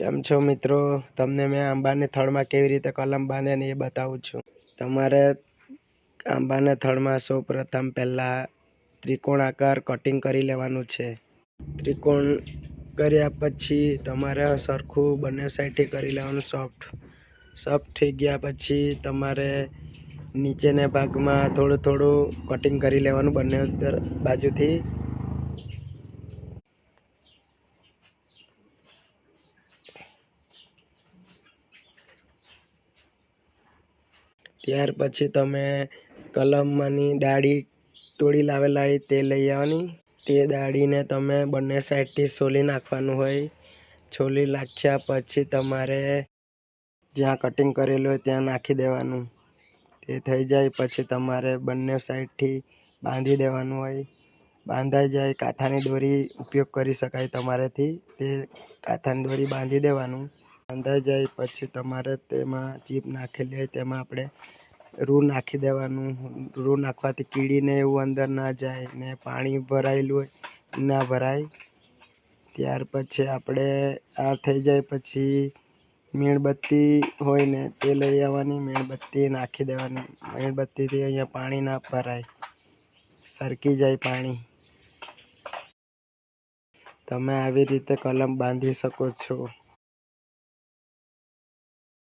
કેમ છો મિત્રો? તમને મેં આંબાની થળમાં કેવી રીતે કલમ બાંધે ને એ બતાવું છું. તમારે આંબાના થડમાં સૌ પ્રથમ પહેલાં ત્રિકોણ આકાર કટિંગ કરી લેવાનું છે. ત્રિકોણ કર્યા પછી તમારે સરખું બંને સાઈડથી કરી લેવાનું સોફ્ટ સોફ્ટ થઈ ગયા પછી તમારે નીચેના ભાગમાં થોડું થોડું કટિંગ કરી લેવાનું બંને બાજુથી. ત્યાર પછી તમે કલમમાંની ડાળી તોડી લાવેલા હોય તે લઈ આવવાની. તે ડાળીને તમે બંને સાઈડથી છોલી નાખવાનું હોય. છોલી નાખ્યા પછી તમારે જ્યાં કટિંગ કરેલું હોય ત્યાં નાખી દેવાનું. તે થઈ જાય પછી તમારે બંને સાઈડથી બાંધી દેવાનું હોય. બાંધાઈ જાય કાંથાની દોરી ઉપયોગ કરી શકાય તમારેથી. તે કાંથાની દોરી બાંધી દેવાનું. બાંધાઈ જાય, પછી તમારે તેમાં ચીપ નાખેલી હોય તેમાં આપણે રૂ નાખી દેવાનું. રૂ નાખવાથી કીડીને એવું અંદર ના જાય ને પાણી ભરાયેલું હોય, ના ભરાય. ત્યાર પછી આપણે આ થઈ જાય, પછી મીણબત્તી હોય ને તે લઈ આવવાની, મીણબત્તી નાખી દેવાની. મીણબત્તીથી અહીંયા પાણી ના ભરાય, સરકી જાય પાણી. તમે આવી રીતે કલમ બાંધી શકો છો.